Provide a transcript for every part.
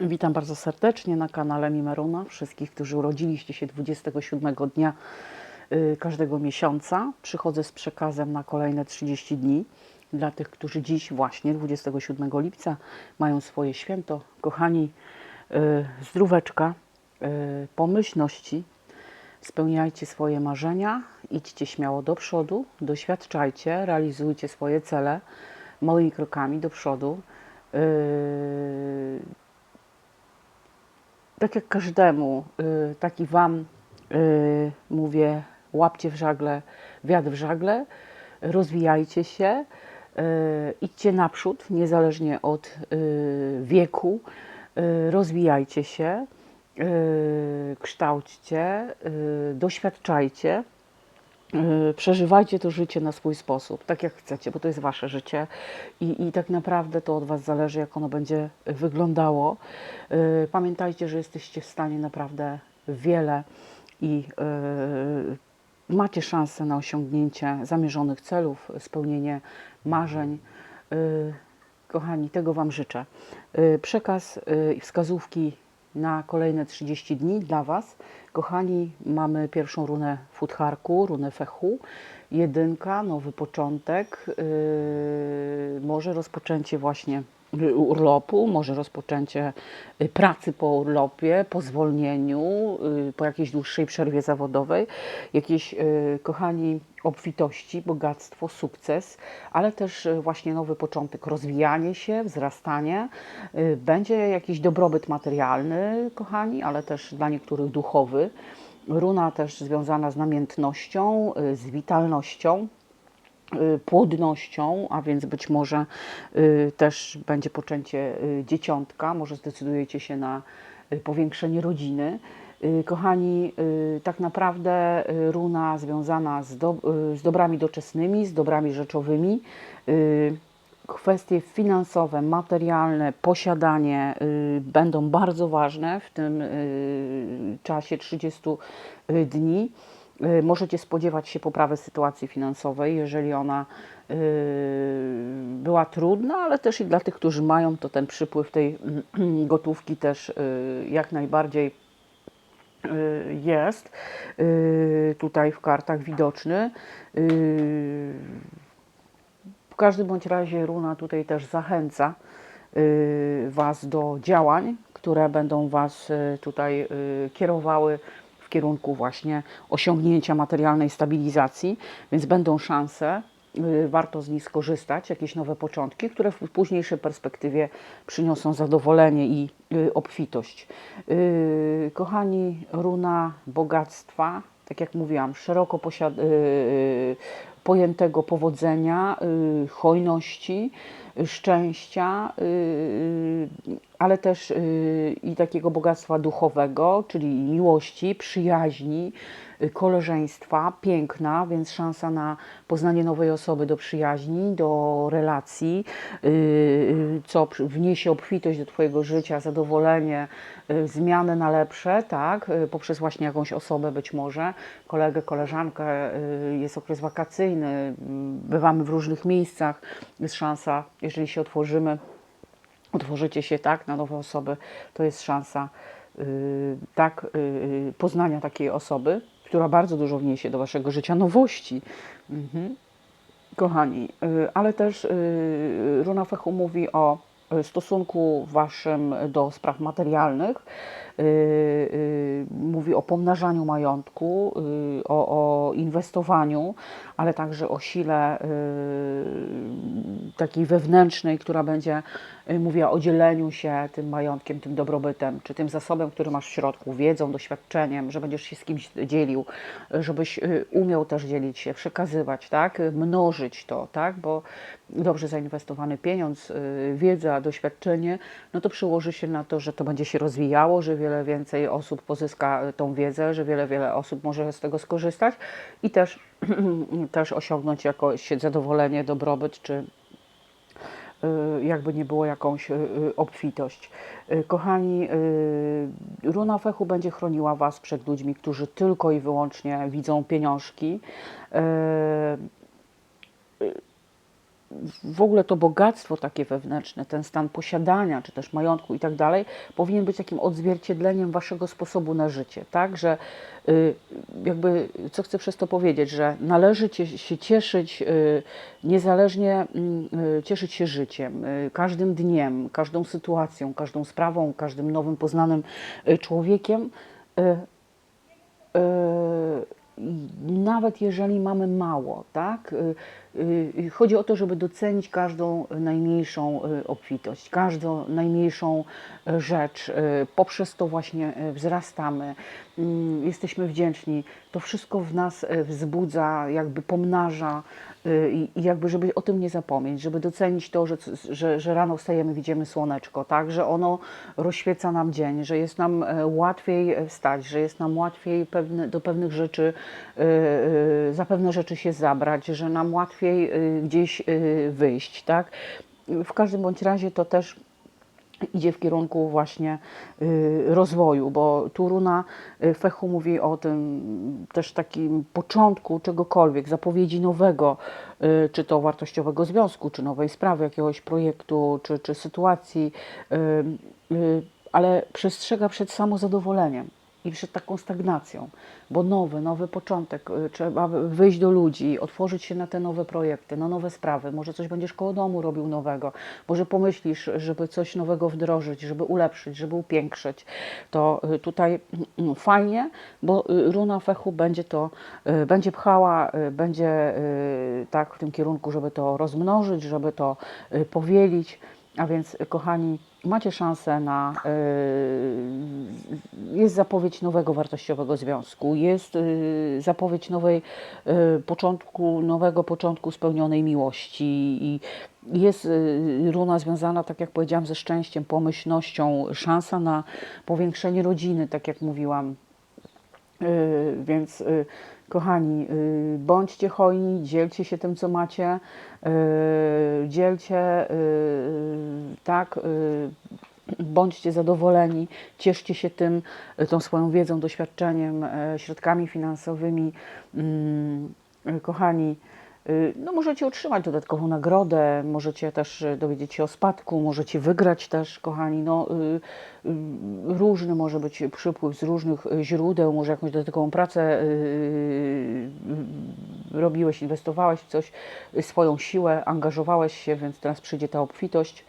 Witam bardzo serdecznie na kanale Mimeruna. Wszystkich, którzy urodziliście się 27 dnia y, każdego miesiąca. Przychodzę z przekazem na kolejne 30 dni. Dla tych, którzy dziś, właśnie 27 lipca, mają swoje święto. Kochani, y, zdróweczka, y, pomyślności, spełniajcie swoje marzenia, idźcie śmiało do przodu, doświadczajcie, realizujcie swoje cele małymi krokami do przodu. Tak jak każdemu, y, tak i Wam y, mówię, łapcie w żagle, wiatr w żagle, rozwijajcie się, y, idźcie naprzód, niezależnie od y, wieku, rozwijajcie się, kształćcie, doświadczajcie. Yy, przeżywajcie to życie na swój sposób, tak jak chcecie, bo to jest wasze życie i, i tak naprawdę to od was zależy, jak ono będzie wyglądało. Yy, Pamiętajcie, że jesteście w stanie naprawdę wiele i yy, macie szansę na osiągnięcie zamierzonych celów, spełnienie marzeń. Kochani, tego Wam życzę. Przekaz i wskazówki na kolejne 30 dni dla Was. Kochani, mamy pierwszą runę futharku, runę fechu. Jedynka, nowy początek, yy, może rozpoczęcie właśnie urlopu, może rozpoczęcie y, pracy po urlopie, po zwolnieniu, y, po jakiejś dłuższej przerwie zawodowej, jakieś, y, kochani, obfitości, bogactwo, sukces, ale też y, właśnie nowy początek, rozwijanie się, wzrastanie. Y, Będzie jakiś dobrobyt materialny, kochani, ale też dla niektórych duchowy. Runa też związana z namiętnością, y, z witalnością y, płodnością, a więc być może y, też będzie poczęcie y, dzieciątka, może zdecydujecie się na y, powiększenie rodziny. Y, Kochani, y, tak naprawdę y, runa związana z, do, y, z dobrami doczesnymi, z dobrami rzeczowymi, y, kwestie finansowe, materialne, posiadanie y, będą bardzo ważne w tym y, czasie 30 dni. Y, Możecie spodziewać się poprawy sytuacji finansowej, jeżeli ona y, była trudna, ale też i dla tych, którzy mają, to ten przypływ tej gotówki też y, jak najbardziej jest tutaj w kartach widoczny. W każdym bądź razie runa tutaj też zachęca Was do działań, które będą Was tutaj kierowały kierunku właśnie osiągnięcia materialnej stabilizacji, więc będą szanse, y, warto z nich skorzystać, jakieś nowe początki, które w późniejszej perspektywie przyniosą zadowolenie i y, obfitość. Y, Kochani, runa bogactwa, tak jak mówiłam, szeroko posiad- pojętego powodzenia, hojności, szczęścia, ale też y, i takiego bogactwa duchowego, czyli miłości, przyjaźni, y, koleżeństwa, piękna, więc szansa na poznanie nowej osoby do przyjaźni, do relacji, y, co wniesie obfitość do Twojego życia, zadowolenie, zmianę na lepsze, tak, poprzez właśnie jakąś osobę być może, kolegę, koleżankę, jest okres wakacyjny, y, bywamy w różnych miejscach, jest szansa, jeżeli się otworzymy, otworzycie się tak na nowe osoby, to jest szansa y, tak y, poznania takiej osoby, która bardzo dużo wniesie do waszego życia nowości. Mhm. Kochani, y, ale też y, Runa Fechu mówi o y, stosunku waszym do spraw materialnych, y, y, mówi o pomnażaniu majątku, y, o, o inwestowaniu, ale także o sile y, takiej wewnętrznej, która będzie mówiła o dzieleniu się tym majątkiem, tym dobrobytem, czy tym zasobem, który masz w środku, wiedzą, doświadczeniem, że będziesz się z kimś dzielił, y, żebyś y, umiał też dzielić się, przekazywać, tak, y, mnożyć to, tak, bo dobrze zainwestowany pieniądz, y, wiedza, doświadczenie, no to przyłoży się na to, że to będzie się rozwijało, że wiele więcej osób pozyska y, tą wiedzę, że wiele, wiele osób może z tego skorzystać i też, też osiągnąć jakoś zadowolenie, dobrobyt, czy y, jakby nie było jakąś y, y, obfitość. Y, Kochani, y, runa fechu będzie chroniła Was przed ludźmi, którzy tylko i wyłącznie widzą pieniążki. W ogóle to bogactwo takie wewnętrzne, ten stan posiadania, czy też majątku i tak dalej, powinien być takim odzwierciedleniem waszego sposobu na życie, tak? Że y, jakby, co chcę przez to powiedzieć, że należy się cieszyć, y, niezależnie mm, y, cieszyć się życiem, każdym dniem, każdą sytuacją, każdą sprawą, każdym nowym poznanym człowiekiem. Y, y, nawet jeżeli mamy mało, tak? Y, y, Chodzi o to, żeby docenić każdą najmniejszą y, obfitość, każdą najmniejszą y, rzecz. y, Poprzez to właśnie y, wzrastamy, mm, jesteśmy wdzięczni. To wszystko w nas y, wzbudza, jakby pomnaża y, i i jakby, żeby o tym nie zapomnieć, żeby docenić to, że, że, że rano wstajemy, widzimy słoneczko, tak? Że ono rozświeca nam dzień, że jest nam e, łatwiej e, wstać, że jest nam łatwiej pewne, do pewnych rzeczy, y, y, za pewne rzeczy się zabrać, że nam łatwiej y, gdzieś y, wyjść, tak? W każdym bądź razie to też idzie w kierunku właśnie y, rozwoju, bo tu runa y, Fechu mówi o tym też takim początku czegokolwiek, zapowiedzi nowego, y, czy to wartościowego związku, czy nowej sprawy, jakiegoś projektu, czy, czy sytuacji, ale przestrzega przed samozadowoleniem i przed taką stagnacją, bo nowy, nowy początek, y, trzeba wyjść do ludzi, otworzyć się na te nowe projekty, na nowe sprawy. Może coś będziesz koło domu robił nowego, może pomyślisz, żeby coś nowego wdrożyć, żeby ulepszyć, żeby upiększyć. To y, tutaj mm, fajnie, bo y, runa fechu będzie to, będzie pchała, będzie tak w tym kierunku, żeby to rozmnożyć, żeby to powielić. A więc, y, kochani, macie szansę na. y, Jest zapowiedź nowego wartościowego związku, jest y, zapowiedź nowej początku, nowego początku spełnionej miłości i jest runa związana, tak jak powiedziałam, ze szczęściem, pomyślnością, szansa na powiększenie rodziny, tak jak mówiłam. Więc kochani, y, bądźcie hojni, dzielcie się tym, co macie, y, dzielcie, y, tak, bądźcie zadowoleni, cieszcie się tym, tą swoją wiedzą, doświadczeniem, środkami finansowymi. Mm, Kochani, no możecie otrzymać dodatkową nagrodę, możecie też y, dowiedzieć się o spadku, możecie wygrać też, kochani, no y, y, różny może być przypływ z różnych y, źródeł, może jakąś dodatkową pracę y, y, robiłeś, inwestowałeś w coś, y, swoją siłę, angażowałeś się, więc teraz przyjdzie ta obfitość.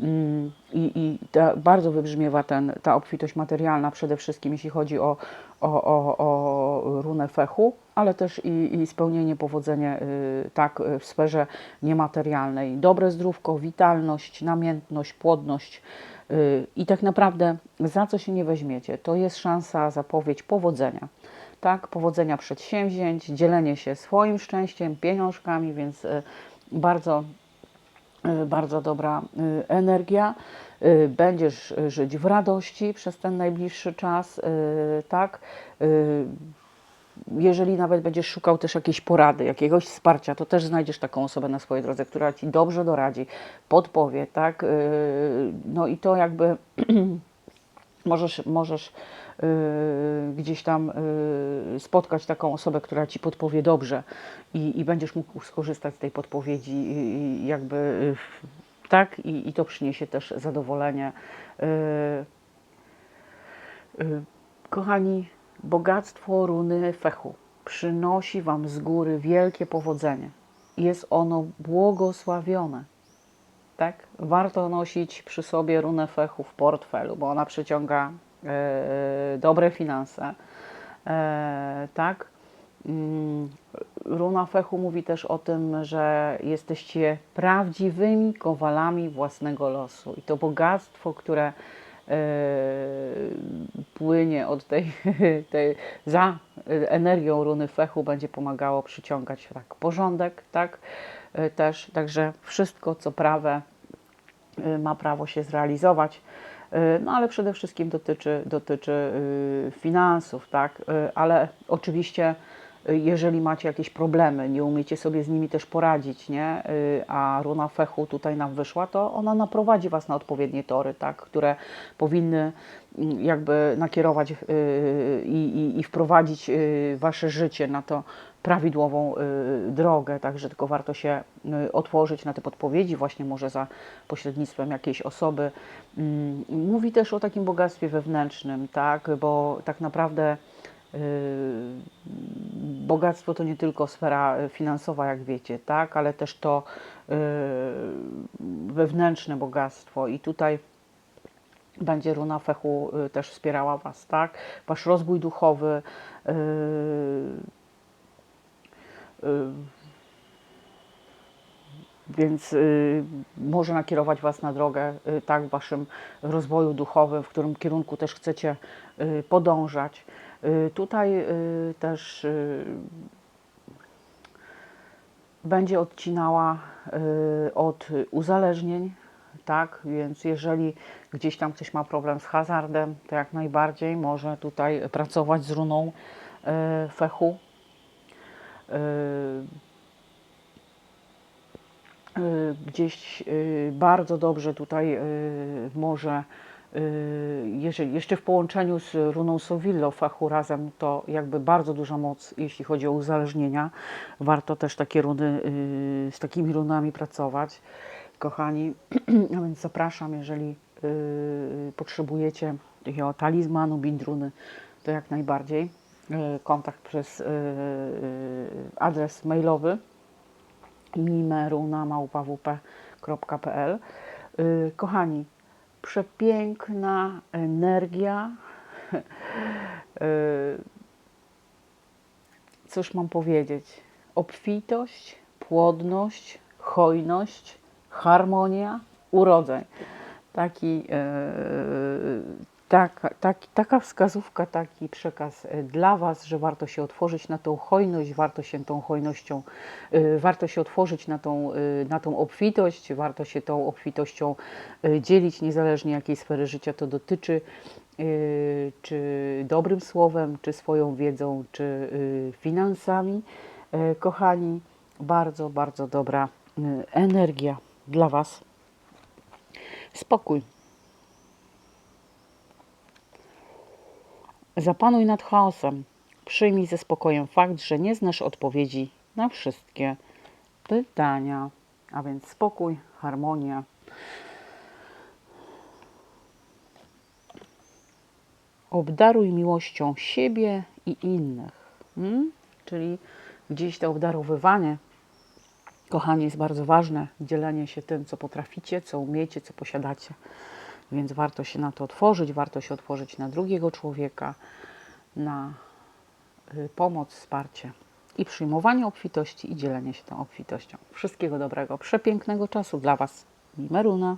Mm, i, i ta, bardzo wybrzmiewa ten, ta obfitość materialna przede wszystkim, jeśli chodzi o, o, o, o runę fechu, ale też i, i spełnienie, powodzenie y, tak y, w sferze niematerialnej. Dobre zdrówko, witalność, namiętność, płodność y, i tak naprawdę za co się nie weźmiecie, to jest szansa, zapowiedź powodzenia. Tak, powodzenia przedsięwzięć, dzielenie się swoim szczęściem, pieniążkami, więc y, bardzo bardzo dobra y, energia. Y, Będziesz y, żyć w radości przez ten najbliższy czas, y, tak? Y, Jeżeli nawet będziesz szukał też jakiejś porady, jakiegoś wsparcia, to też znajdziesz taką osobę na swojej drodze, która ci dobrze doradzi, podpowie, tak? Y, No i to jakby możesz, możesz y, gdzieś tam y, spotkać taką osobę, która ci podpowie dobrze i, i będziesz mógł skorzystać z tej podpowiedzi i, jakby y, tak i, i to przyniesie też zadowolenie. Y, y, Kochani, bogactwo runy fechu przynosi Wam z góry wielkie powodzenie. Jest ono błogosławione tak? Warto nosić przy sobie runę fechu w portfelu, bo ona przyciąga e, dobre finanse. E, tak? Mm, Runa fechu mówi też o tym, że jesteście prawdziwymi kowalami własnego losu i to bogactwo, które e, płynie od tej, tej za energią runy fechu będzie pomagało przyciągać tak porządek, tak? E, Też, także wszystko co prawe y, ma prawo się zrealizować. Y, No ale przede wszystkim dotyczy, dotyczy y, finansów, tak? Y, Ale oczywiście y, jeżeli macie jakieś problemy, nie umiecie sobie z nimi też poradzić, nie? Y, a runa fechu tutaj nam wyszła, to ona naprowadzi Was na odpowiednie tory, tak? które powinny mm, jakby nakierować y, i, i, i wprowadzić y, Wasze życie na to prawidłową y, drogę, także tylko warto się y, otworzyć na te podpowiedzi, właśnie może za pośrednictwem jakiejś osoby. Mm, Mówi też o takim bogactwie wewnętrznym, tak, bo tak naprawdę y, bogactwo to nie tylko sfera finansowa, jak wiecie, tak, ale też to y, wewnętrzne bogactwo i tutaj będzie runa fechu y, też wspierała Was, tak? Wasz rozwój duchowy, więc może nakierować Was na drogę tak w Waszym rozwoju duchowym, w którym kierunku też chcecie podążać. Y, tutaj y, też y, będzie odcinała od uzależnień, tak? Więc jeżeli gdzieś tam ktoś ma problem z hazardem, to jak najbardziej może tutaj pracować z runą fechu. Gdzieś bardzo dobrze tutaj może, jeżeli jeszcze w połączeniu z runą Sowillo fachu razem, to jakby bardzo duża moc, jeśli chodzi o uzależnienia. Warto też takie runy, y, z takimi runami pracować, kochani. A więc zapraszam, jeżeli y, potrzebujecie takiego talizmanu, bindruny, to jak najbardziej. Y, Kontakt przez y, y, adres mailowy mimeruna.małpawp.pl Y, Kochani, przepiękna energia. Y, Cóż mam powiedzieć? Obfitość, płodność, hojność, harmonia, urodzeń. Taki, taka, taki, taka wskazówka, taki przekaz e, dla Was, że warto się otworzyć na tą hojność, warto się tą hojnością, e, warto się otworzyć na tą, e, na tą obfitość, warto się tą obfitością dzielić, niezależnie jakiej sfery życia to dotyczy, czy dobrym słowem, czy swoją wiedzą, czy finansami. Kochani, bardzo, bardzo dobra energia dla Was. Spokój. Zapanuj nad chaosem. Przyjmij ze spokojem fakt, że nie znasz odpowiedzi na wszystkie pytania. A więc spokój, harmonia. Obdaruj miłością siebie i innych. Mm? Czyli gdzieś to obdarowywanie, kochani, jest bardzo ważne. Dzielenie się tym, co potraficie, co umiecie, co posiadacie. Więc warto się na to otworzyć, warto się otworzyć na drugiego człowieka, na y, pomoc, wsparcie i przyjmowanie obfitości i dzielenie się tą obfitością. Wszystkiego dobrego, przepięknego czasu dla Was. Mimeruna.